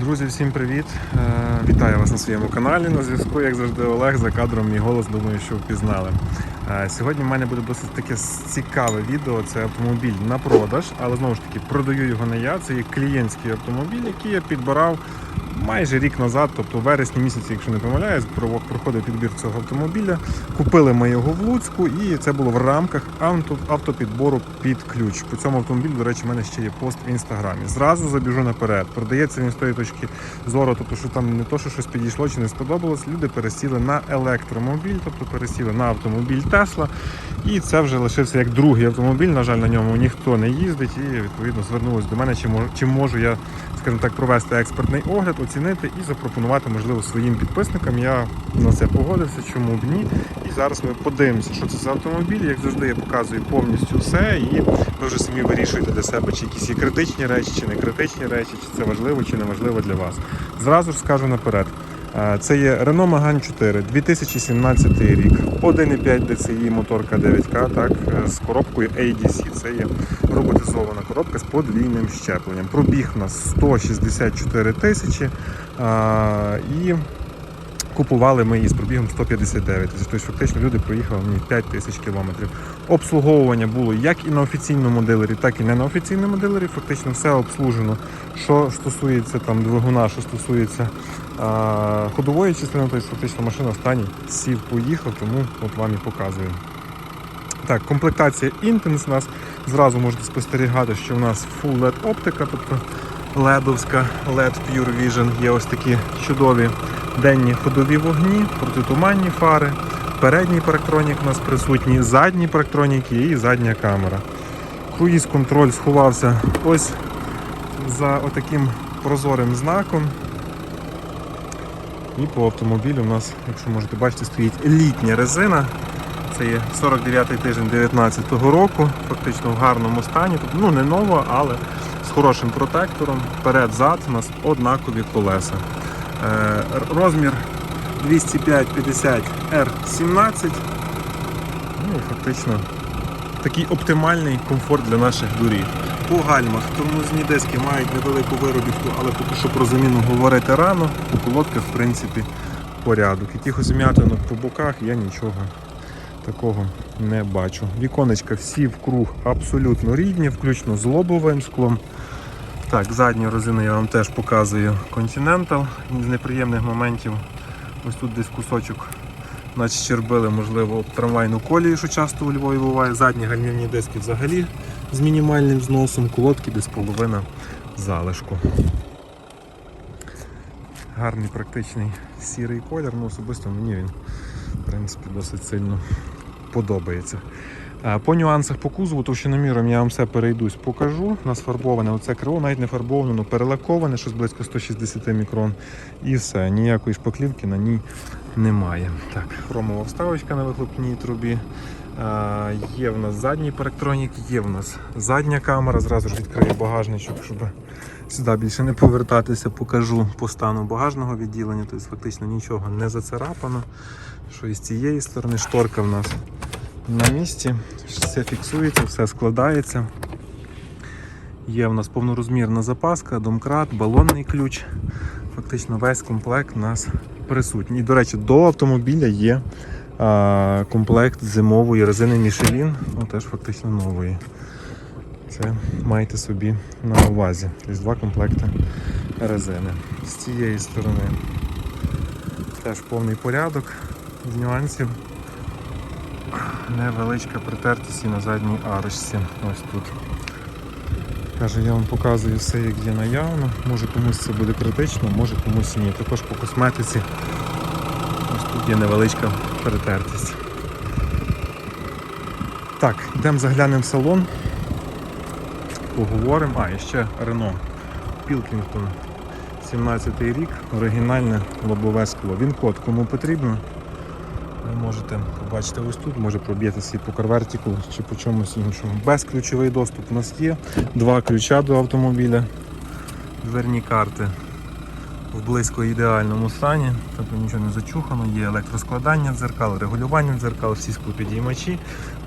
Друзі, всім привіт! Е, Вітаю вас на своєму каналі. На зв'язку, як завжди, Олег за кадром мій голос, думаю, що впізнали. Е, Сьогодні в мене буде досить таке цікаве відео. Це автомобіль на продаж, але знову ж таки продаю його не я. Це є клієнтський автомобіль, який я підбирав майже рік назад, тобто в вересні місяці, якщо не помиляюсь, проходив підбір цього автомобіля. Купили ми його в Луцьку, і це було в рамках автопідбору під ключ. По цьому автомобілю, до речі, в мене ще є пост в інстаграмі. Зразу забіжу наперед. Продається він з тої точки зору, тобто, що там не то, що щось підійшло чи не сподобалось. Люди пересіли на електромобіль, тобто пересіли на автомобіль Тесла. І це вже лишився як другий автомобіль. На жаль, на ньому ніхто не їздить, і відповідно звернулись до мене, чи можу, я, скажімо так, провести експертний огляд, оцінити і запропонувати, можливо, своїм підписникам. Я на це погодився, чому б ні. І зараз ми подивимося, що це за автомобіль. Як завжди, я показую повністю все, і ви вже самі вирішуєте для себе, чи якісь є критичні речі, чи не критичні речі, чи це важливо, чи не важливо для вас. Зразу ж скажу наперед. Це є Renault Megane 4, 2017 рік, 1,5 DCI моторка 9К, так, е, з коробкою ADC. Це є роботизована коробка з подвійним щепленням. Пробіг у нас 164 тисячі. І купували ми її з пробігом 159 тисяч. Тобто фактично люди проїхали мені 5 тисяч кілометрів. Обслуговування було як і на офіційному дилері, так і не на офіційному дилері. Фактично все обслужено. Що стосується там двигуна, що стосується а, ходової частини, тобто фактично машина в стані сів, поїхав, тому от вам і показую. Так, комплектація Intense у нас зразу можете спостерігати, що в нас Full LED оптика, тобто ледовська LED Pure Vision. Є ось такі чудові денні ходові вогні, протитуманні фари. Передній парктронік у нас присутній, задній парктронік і задня камера. Круїз контроль сховався ось за отаким прозорим знаком. І по автомобілю у нас, якщо можете бачити, стоїть літня резина. Це є 49-й тиждень 2019 року, фактично в гарному стані. Тобто, ну не нова, але хорошим протектором. Перед-зад у нас однакові колеса. Е, розмір 205-50 R17. Ну, фактично такий оптимальний комфорт для наших доріг. По гальмах тормозні диски мають невелику виробітку, але поки що про заміну говорити рано. У колодках, в принципі, порядок. Якихось м'ятинок по боках я нічого такого не бачу. Віконечка всі вкруг абсолютно рідні, включно з лобовим склом. Так, задню резину я вам теж показую Continental. З неприємних моментів. Ось тут десь кусочок наче щербили, можливо, трамвайну колію, що часто у Львові буває. Задні гальмівні диски взагалі з мінімальним зносом, колодки десь половина залишку. Гарний практичний сірий колір, ну особисто мені він в принципі досить сильно подобається. Е, По нюансах по кузову, товщиноміром я вам все перейдусь, покажу. У нас фарбоване оце крило, навіть не фарбоване, але перелаковане, щось близько 160 мікрон. І все, ніякої шпаклівки на ній немає. Так, хромова вставочка на вихлопній трубі. Е, Є в нас задній парктронік, є в нас задня камера. Зразу ж відкрию багажничок, щоб сюди більше не повертатися. Покажу по стану багажного відділення. Тобто фактично нічого не зацарапано. Що і з цієї сторони шторка в нас на місці, все фіксується, все складається. Є в нас повнорозмірна запаска, домкрат, балонний ключ. Фактично весь комплект у нас присутній. І, до речі, до автомобіля є а, комплект зимової резини Michelin, ну теж фактично нової. Це майте собі на увазі. Тобто два комплекти резини. З цієї сторони теж повний порядок з нюансів невеличка притертість і на задній арочці. Ось тут. Каже, я вам показую все, як є наявно. Може комусь це буде критично, може комусь ні. Також по косметиці ось тут є невеличка перетертість. Так, йдемо заглянемо в салон. Поговоримо. А, і ще Рено. Пілкінгтон. 17 рік, оригінальне лобове скло. Він код кому потрібно. Ви можете побачити ось тут, може проб'єтися і по карвертіку чи по чомусь іншому. Безключовий доступ у нас є. Два ключа до автомобіля. Дверні карти в близько ідеальному стані, тобто нічого не зачухано, є електроскладання дзеркал, регулювання дзеркал, всі склопідіймачі.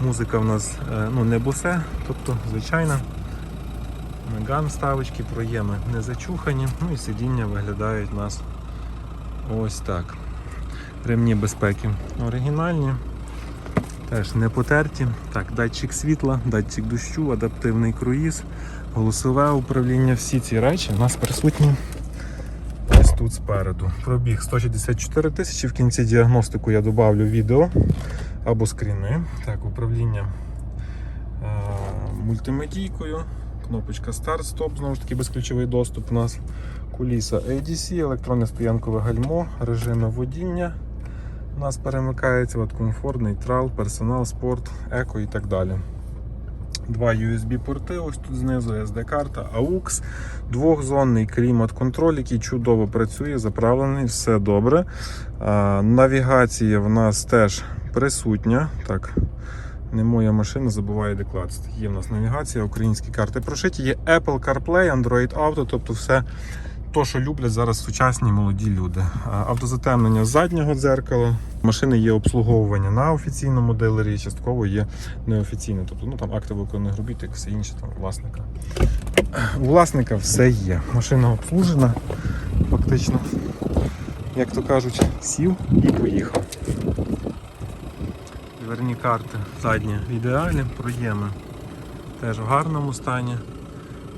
Музика в нас е, ну, не босе, тобто звичайна. Меган вставочки, проєми не зачухані, ну і сидіння виглядають у нас ось так. Ремні безпеки оригінальні, теж не потерті. Так, датчик світла, датчик дощу, адаптивний круїз, голосове управління. Всі ці речі у нас присутні ось тут спереду. Пробіг 164 тисячі. В кінці діагностику я додавлю відео або скріни. Так, управління е, мультимедійкою, кнопочка старт-стоп, знову ж таки безключовий доступ у нас. Куліса ADC, електронне стоянкове гальмо, режими водіння. У нас перемикається от комфорт, нейтрал, персонал, спорт, еко і так далі. Два USB-порти, ось тут знизу SD-карта, AUX, двохзонний клімат-контроль, який чудово працює, заправлений, все добре. А, навігація в нас теж присутня. Так, не моя машина, забуває деклацати. Є в нас навігація, українські карти прошиті, є Apple CarPlay, Android Auto, тобто все то, що люблять зараз сучасні молоді люди. Автозатемнення заднього дзеркала. Машини є обслуговування на офіційному дилері, і частково є неофіційне. Тобто ну, там акти виконаних робіт, як все інше там, власника. У власника все є. Машина обслужена, фактично, як то кажуть, сів і поїхав. Дверні карти задні в ідеалі, проєми теж в гарному стані.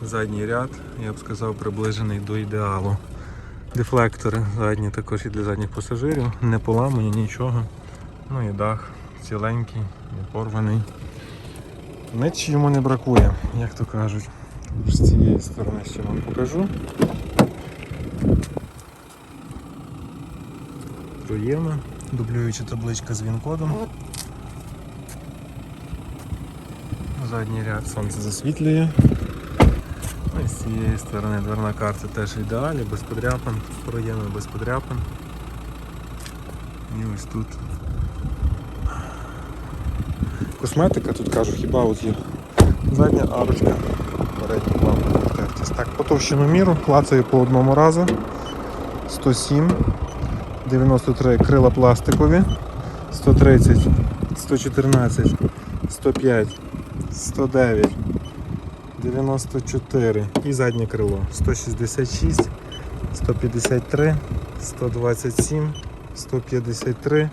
Задній ряд, я б сказав, приближений до ідеалу. Дефлектори задні також і для задніх пасажирів, не поламані, нічого. Ну і дах ціленький, не порваний. Нич йому не бракує, як то кажуть. З цієї сторони ще вам покажу. Проєми, дублююча табличка з він-кодом. Задній ряд сонце засвітлює. З цієї сторони дверна карта теж в ідеалі, без подряпин, проєми без подряпин. І ось тут. Косметика, тут кажу, хіба от є задня арочка, передня потертість. Так, по товщину міру клацаю по одному разу. 107, 93 крила пластикові, 130, 114, 105, 109. 94 і заднє крило 166, 153, 127, 153,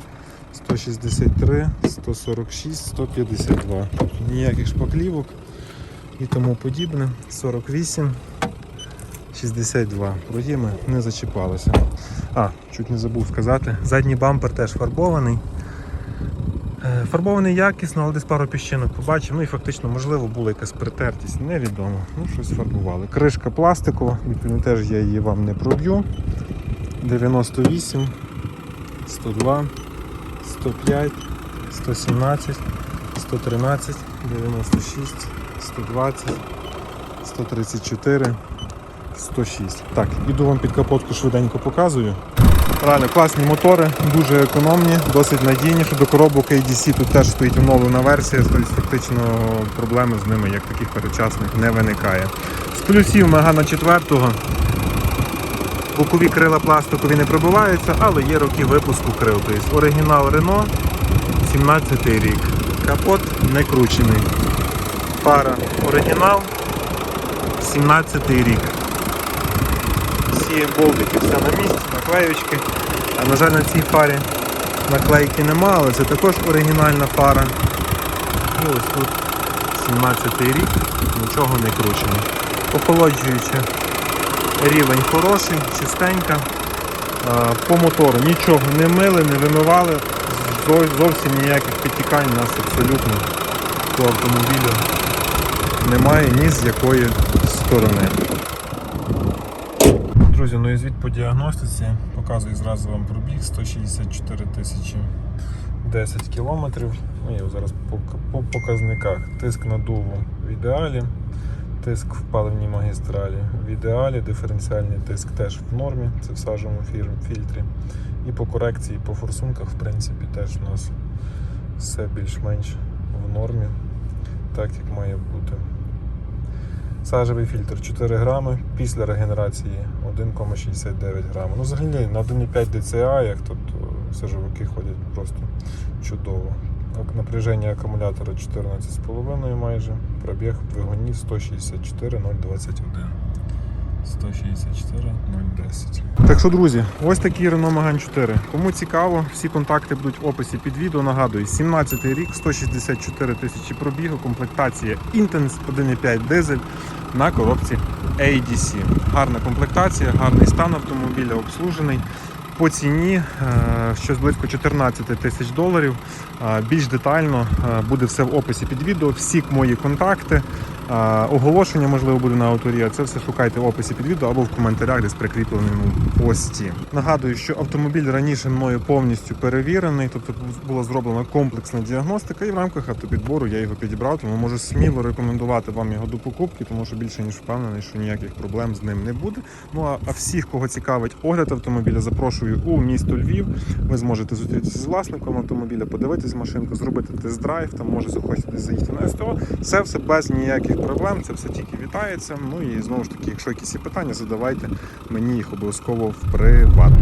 163, 146, 152. Ніяких шпаклівок і тому подібне. 48, 62. Проїми не зачіпалися. А, чуть не забув сказати. Задній бампер теж фарбований. Е, Фарбований якісно, але десь пару піщинок побачив. Ну і фактично, можливо, була якась притертість, невідомо. Ну, щось фарбували. Кришка пластикова, відповідно теж я її вам не проб'ю. 98, 102, 105, 117, 113, 96, 120, 134, 106. Так, іду вам під капотку швиденько показую. Реально класні мотори, дуже економні, досить надійні. Щодо коробок ADC тут теж стоїть оновлена версія, тобто фактично проблеми з ними як таких передчасних не виникає. З плюсів Мегана 4 бокові крила пластикові не пробиваються, але є роки випуску крил. Тобто оригінал Renault 17 рік. Капот не кручений. Фара оригінал 17 рік всі болтики все на місці, наклеючки. А на жаль, на цій фарі наклейки нема, але це також оригінальна фара. І ось тут 17 рік, нічого не кручено. Охолоджуючи рівень хороший, чистенька. По мотору нічого не мили, не вимивали, зовсім ніяких підтікань у нас абсолютно по автомобілю немає ні з якої сторони. Друзі, ну і звіт по діагностиці показую зразу вам пробіг 164 тисячі 10 кілометрів. Ну, я зараз по, по показниках. Тиск надуву в ідеалі, тиск в паливній магістралі в ідеалі, диференціальний тиск теж в нормі, це в сажовому фільтрі. І по корекції, по форсунках, в принципі, теж у нас все більш-менш в нормі, так як має бути. Сажевий фільтр 4 грами, після регенерації 1,69 грами. Ну, взагалі на 1,5 ДЦА, як тут е, сажовики ходять просто чудово. Напряження акумулятора 14,5 майже. Пробіг в двигуні 164 021. 164 010. Так що, друзі, ось такий Renault Megane 4. Кому цікаво, всі контакти будуть в описі під відео. Нагадую, 17 й рік, 164 тисячі пробігу, комплектація Intense 1.5 дизель на коробці ADC. Гарна комплектація, гарний стан автомобіля, обслужений. По ціні е, щось близько 14 тисяч доларів. Е, Більш детально е, буде все в описі під відео. Всі мої контакти, оголошення можливо буде на авторі. а Це все шукайте в описі під відео або в коментарях, десь прикріпленому пості. Нагадую, що автомобіль раніше мною повністю перевірений, тобто була зроблена комплексна діагностика, і в рамках автопідбору я його підібрав, тому можу сміло рекомендувати вам його до покупки, тому що більше ніж впевнений, що ніяких проблем з ним не буде. Ну а- всіх, кого цікавить огляд автомобіля, запрошую у місто Львів. Ви зможете зустрітися з власником автомобіля, подивитись машинку, зробити тест-драйв, там може захочете заїхати на СТО. Це все без ніяких проблем, це все тільки вітається. Ну і знову ж таки, якщо якісь є питання, задавайте мені їх обов'язково в приват.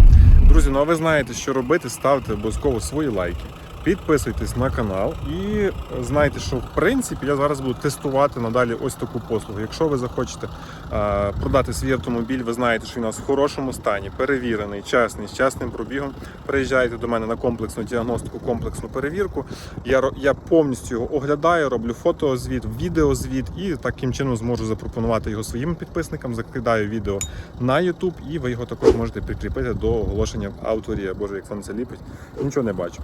Друзі, ну а ви знаєте, що робити, ставте обов'язково свої лайки. Підписуйтесь на канал і знайте, що в принципі я зараз буду тестувати надалі ось таку послугу. Якщо ви захочете е, продати свій автомобіль, ви знаєте, що він у нас в хорошому стані, перевірений, чесний, з чесним пробігом. Приїжджайте до мене на комплексну діагностику, комплексну перевірку. Я, я повністю його оглядаю, роблю фотозвіт, відеозвіт і таким чином зможу запропонувати його своїм підписникам. Закидаю відео на YouTube, і ви його також можете прикріпити до оголошення авторі. Боже, як воно це ліпить, нічого не бачу.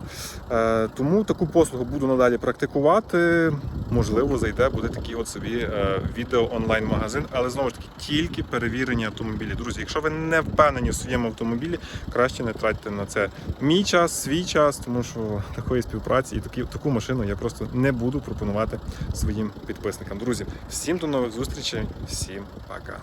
Е, тому таку послугу буду надалі практикувати. Можливо, зайде, буде такий от собі е, відео онлайн-магазин, але знову ж таки тільки перевірені автомобілі. Друзі, якщо ви не впевнені в своєму автомобілі, краще не тратьте на це мій час, свій час, тому що такої співпраці і такі, таку машину я просто не буду пропонувати своїм підписникам. Друзі, всім до нових зустрічей, всім пока.